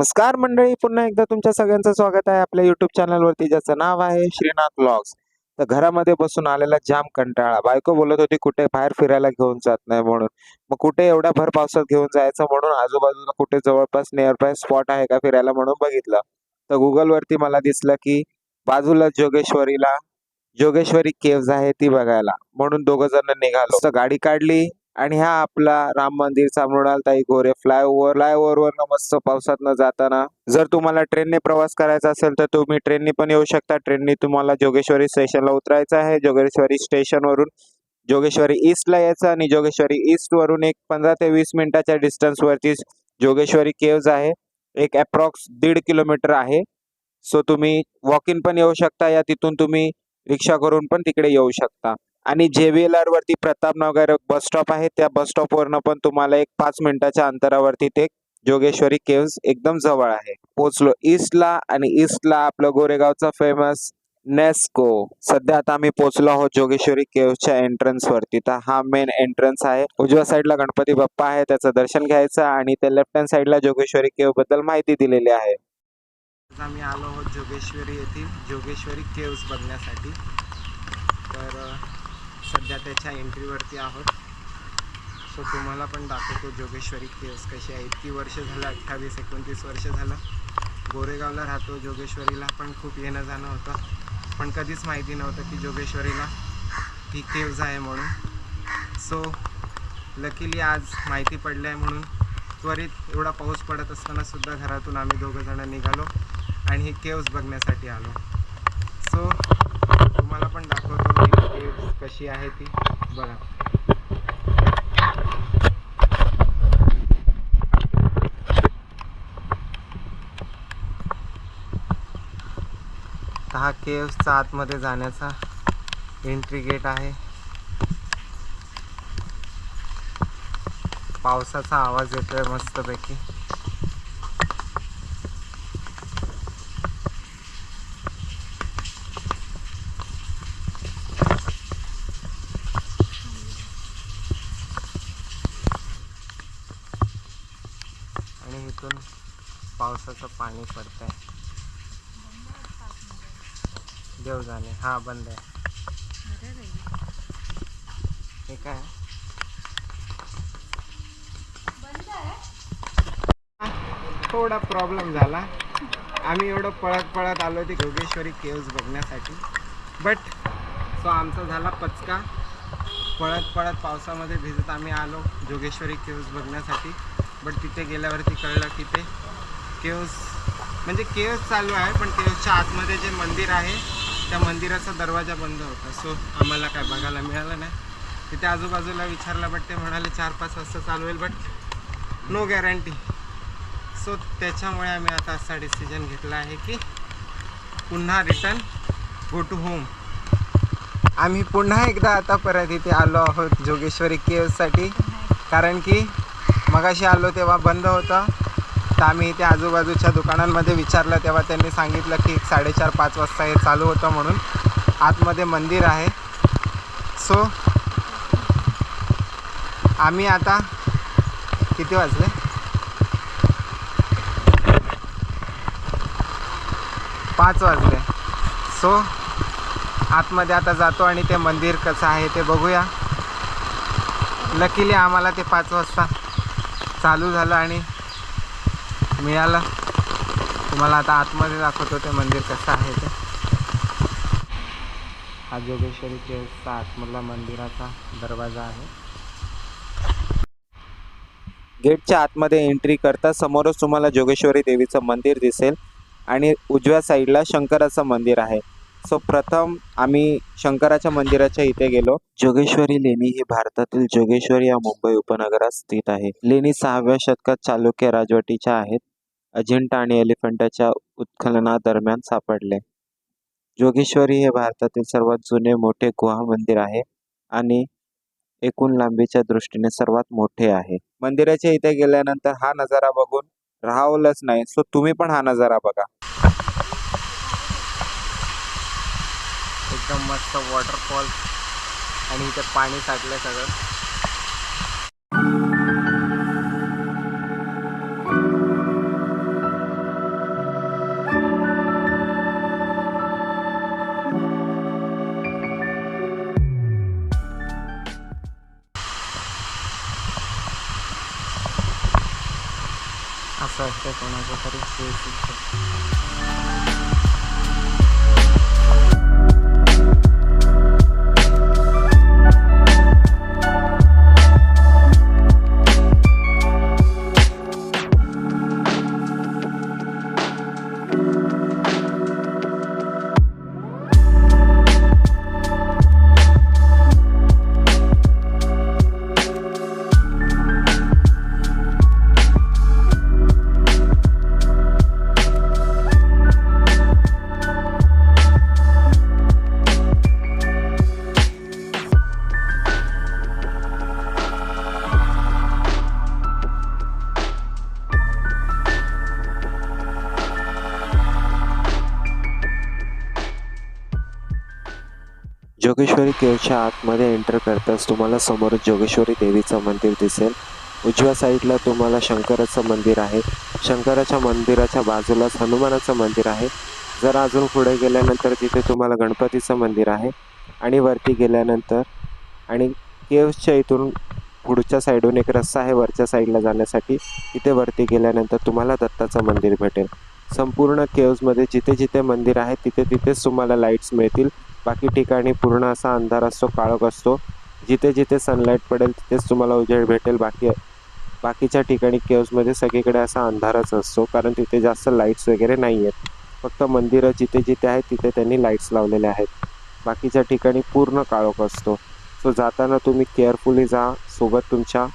नमस्कार मंडळी पुन्हा एकदा तुमच्या सगळ्यांचं स्वागत आहे आपल्या युट्यूब चॅनलवरती ज्याचं नाव आहे श्रीनाथ ब्लॉग्स तर घरामध्ये बसून आलेला जाम कंटाळा. बायको बोलत होती कुठे बाहेर फिरायला घेऊन जात नाही म्हणून. मग कुठे एवढ्या भर पावसात घेऊन जायचं म्हणून आजूबाजूला कुठे जवळपास नियर बाय स्पॉट आहे का फिरायला म्हणून बघितलं. तर गुगल वरती मला दिसलं की बाजूला जोगेश्वरीला जोगेश्वरी केव्ज आहे ती बघायला. म्हणून दोघ जण निघालो. तर गाडी काढली आणि हा आपला राम मंदिरचा मृणालताई गोरे फ्लायओव्हर फ्लायओव्हरवर मस्त पावसात न जाताना. जर तुम्हाला ट्रेनने प्रवास करायचा असेल तर तुम्ही ट्रेनने पण येऊ शकता. ट्रेनने तुम्हाला जोगेश्वरी स्टेशनला उतरायचं आहे. जोगेश्वरी स्टेशनवरून जोगेश्वरी ईस्टला यायचं आणि जोगेश्वरी ईस्टवरून एक पंधरा ते वीस मिनिटाच्या डिस्टन्स वरती जोगेश्वरी केव्ज आहे. एक अप्रॉक्स दीड किलोमीटर आहे. सो तुम्ही वॉक इन पण येऊ शकता. या तिथून तुम्ही रिक्षा करून पण तिकडे येऊ शकता. आणि जेव्हीएलआर वरती प्रतापनगर बस स्टॉप आहे. त्या बस स्टॉप वरनं पण तुम्हाला एक पाच मिनिटाच्या अंतरावरती ते जोगेश्वरी केव्स एकदम जवळ आहे. पोचलो ईस्टला आणि ईस्टला आपलं गोरेगावचा फेमस नेस्को सध्या आता आम्ही पोहोचलो आहोत जोगेश्वरी केव्हच्या एंट्रन्स वरती. तर हा मेन एंट्रन्स आहे. उजव्या साईडला गणपती बाप्पा आहे. त्याचं दर्शन घ्यायचं आणि त्या लेफ्ट हँड साईडला जोगेश्वरी केव्हबद्दल माहिती दिलेली आहे. आम्ही आलो आहोत जोगेश्वरी येथील जोगेश्वरी केव्स बघण्यासाठी. तर सध्या त्याच्या एंट्रीवरती आहोत. सो तुम्हाला पण दाखवतो जोगेश्वरी केव्स कशी आहे. इतकी वर्ष झालं अठ्ठावीस एकोणतीस वर्ष झालं. गोरेगावला राहतो जोगेश्वरीला पण खूप येणं जाणं होतं. पण कधीच माहिती नव्हतं की जोगेश्वरीला ही केव्ज आहे म्हणून. सो लकीली आज माहिती पडलं आहे म्हणून. त्वरित एवढा पाऊस पडत असताना सुद्धा घरातून आम्ही दोघंजणं निघालो आणि ही केव्ज बघण्यासाठी आलो. सो तुम्हाला पण दाखवतो ही केव्ज कशी आहे ती? बघा. हा केव्सचा आतमध्ये जाण्याचा एंट्री गेट आहे. पावसाचा आवाज येतोय मस्तपैकी आणि इथून पावसाचं पाणी पडतंय. देव जाणे. हा बंद आहे. हे काय? आहे? थोडा प्रॉब्लेम झाला. आम्ही एवढं पळत पळत आलो ते योगेश्वरी केव्ज बघण्यासाठी. बट सो आमचा झाला पचका. पळत पळत पावसामध्ये भिजत आम्ही आलो जोगेश्वरी केव्ज बघण्यासाठी. बट तिथे गेल्यावरती कळलं की ते केव्स म्हणजे केव्स चालू आहे पण केव्सच्या आतमध्ये जे मंदिर आहे त्या मंदिराचा दरवाजा बंद होता. सो आम्हाला काय बघायला मिळालं नाही. तिथे आजूबाजूला विचारलं बट ते म्हणाले चार पाच वाजता चालू होईल बट नो गॅरंटी सो त्याच्यामुळे आम्ही आता असा डिसिजन घेतला आहे की पुन्हा रिटर्न गो टू होम आम्ही पुन्हा एकदा आता परत इथे आलो आहोत जोगेश्वरी केव्हसाठी कारण की मगाशी आलो तेव्हा बंद होतं. तर आम्ही इथे आजूबाजूच्या दुकानांमध्ये विचारलं तेव्हा त्यांनी सांगितलं की साडेचार पाच वाजता हे चालू होतं म्हणून आतमध्ये मंदिर आहे. सो आम्ही आता किती वाजले? पाच वाजले. सो आतमध्ये आता जातो आणि ते मंदिर कसं आहे ते बघूया. लकीली आम्हाला ते पाच वाजता चालू झालं आणि मिळालं. तुम्हाला आता आतमध्ये दाखवतो ते मंदिर कसं आहे ते. हा जोगेश्वरी केसचा आतमधला मंदिराचा दरवाजा आहे. गेटच्या आतमध्ये एंट्री करता समोरच तुम्हाला जोगेश्वरी देवीचं मंदिर दिसेल आणि उजव्या साईडला शंकराचं मंदिर आहे. सो प्रथम आम्ही शंकराच्या मंदिराच्या इथे गेलो. जोगेश्वरी लेणी ही भारतातील जोगेश्वरी या मुंबई उपनगरात स्थित आहे. लेणी सहाव्या शतकात चालुक्य राजवटीच्या आहेत. अजिंठा आणि एलिफंटाच्या उत्खननादरम्यान सापडले. जोगेश्वरी हे भारतातील सर्वात जुने मोठे गुहा मंदिर आहे आणि एकूण लांबीच्या दृष्टीने सर्वात मोठे आहे. मंदिराच्या इथे गेल्यानंतर हा नजारा बघून राहावलंच नाही सो तुम्ही पण हा नजारा बघा. एकदम मस्त वॉटरफॉल आणि इथे पाणी साठलं सगळं. असं असतं कोणाचं तरी जोगेश्वरी केवच्या आतमध्ये एंटर करताच तुम्हाला समोर जोगेश्वरी देवीचं मंदिर दिसेल. उजव्या साईडला तुम्हाला शंकराचं मंदिर आहे. शंकराच्या मंदिराच्या बाजूलाच हनुमानाचं मंदिर आहे. जर अजून पुढे गेल्यानंतर तिथे तुम्हाला गणपतीचं मंदिर आहे. आणि वरती गेल्यानंतर आणि केव्सच्या इथून पुढच्या साईडून एक रस्ता आहे वरच्या साईडला जाण्यासाठी. तिथे वरती गेल्यानंतर तुम्हाला दत्ताचं मंदिर भेटेल. संपूर्ण केव्समध्ये जिथे जिथे मंदिर आहे तिथे तिथेच तुम्हाला लाईट्स मिळतील. बाकी ठिकाणी पूर्ण असा अंधार असतो काळोख असतो. जिथे जिथे सनलाईट पडेल तिथेच तुम्हाला उजेड भेटेल. बाकी बाकीच्या ठिकाणी केव्समध्ये सगळीकडे असा अंधारच असतो कारण तिथे जास्त लाईट्स वगैरे नाही आहेत फक्त मंदिरं जिथे जिथे आहेत तिथे त्यांनी लाईट्स लावलेले आहेत. बाकीच्या ठिकाणी पूर्ण काळोख असतो. सो जाताना तुम्ही केअरफुली जा. सोबत तुमच्या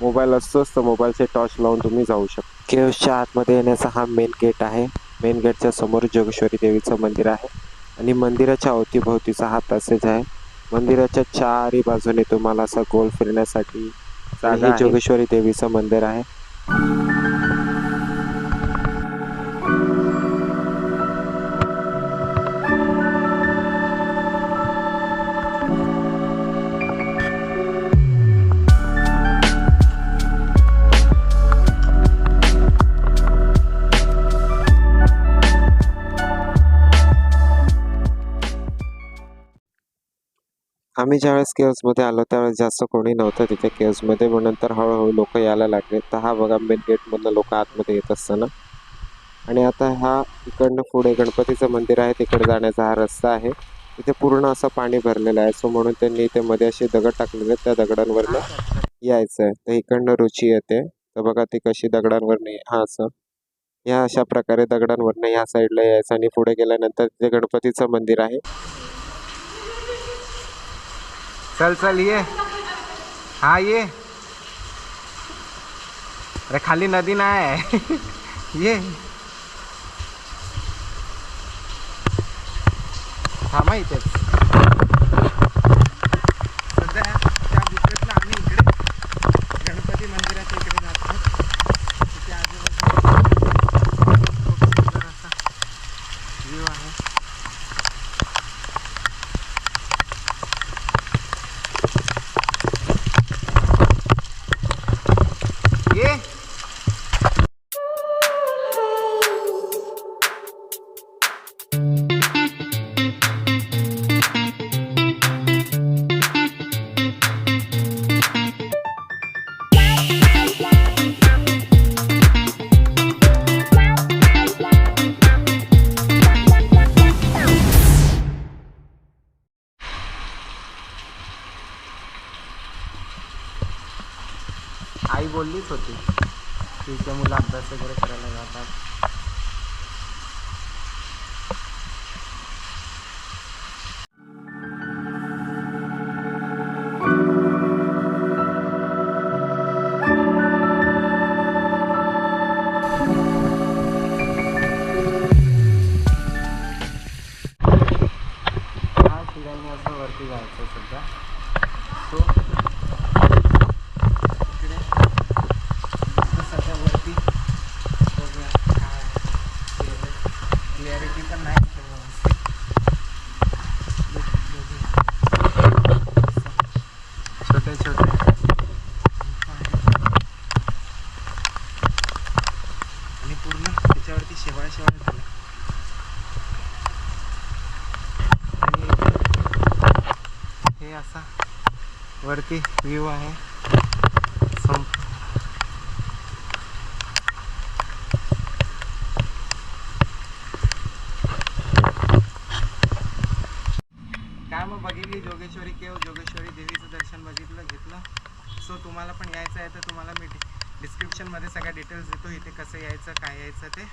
मोबाईल असतोच तर मोबाईलचे टॉर्च लावून तुम्ही जाऊ शकता. केव्सच्या आतमध्ये येण्याचा हा मेन गेट आहे. मेन गेटच्या समोर जोगेश्वरी देवीचं मंदिर आहे. आणि मंदिराच्या अवतीभोवतीचा हा पॅसेज आहे मंदिराच्या चारही बाजूने तुम्हाला असं गोल फिरण्यासाठी. जोगेश्वरी देवीचं मंदिर आहे आम्ही ज्यावेळेस केव्समध्ये आलो त्यावेळेस जास्त कोणी नव्हतं तिथे केव्समध्ये मग नंतर हळूहळू लोक यायला लागले. तर हा बघा मेन गेटमधनं लोक आतमध्ये येत असताना. आणि आता हा इकडनं पुढे गणपतीचं मंदिर आहे. तिकडे जाण्याचा हा रस्ता आहे. तिथे पूर्ण असं पाणी भरलेलं आहे. सो म्हणून त्यांनी इथे मध्ये असे दगड टाकलेले आहेत. त्या दगडांवरनं यायचं आहे तर इकडनं रुची येते. तर बघा ती कशी दगडांवरनं हा असं. या अशा प्रकारे दगडांवरनं या साईडला यायचं आणि पुढे गेल्यानंतर तिथे गणपतीचं मंदिर आहे चल चल ये। हा ये। अरे खाली नदी नाही आहे ये। थांबा इथेच सध्या त्या बुफेतला आम्ही इकडे गणपती मंदिराच्या इकडे जातो तिथे आजूबाजू खूप सुंदर असा व्ह्यू आहे. आई होती. तिचे मुलं अभ्यास वगैरे करायला जातात. हा असं वरती जायचं सध्या. तो हे असा वरती व्ह्यू आहे. काय मग बघितली जोगेश्वरी केव जोगेश्वरी देवीचं दर्शन बघितलं घेतलं? सो तुम्हाला पण यायचं आहे तर तुम्हाला मी डिस्क्रिप्शनमध्ये सगळ्या डिटेल्स देतो इथे कसं यायचं काय यायचं ते.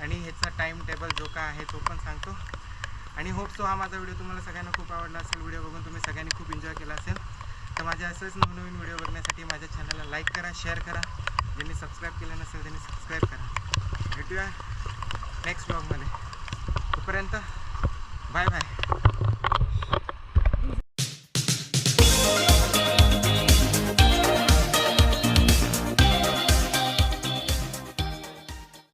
आणि ह्याचा टाईम टेबल जो का आहे तो पण सांगतो. आणि होप सो हा माझा व्हिडिओ तुम्हाला सगळ्यांना खूप आवडला असेल. व्हिडिओ बघून तुम्ही सगळ्यांनी खूप एन्जॉय केला असेल. तर माझ्या असंच नवनवीन व्हिडिओ बघण्यासाठी माझ्या चॅनलला लाईक करा शेअर करा. ज्यांनी सबस्क्राईब केलं नसेल त्यांनी सबस्क्राईब करा. भेटूया नेक्स्ट ब्लॉगमध्ये तोपर्यंत बाय बाय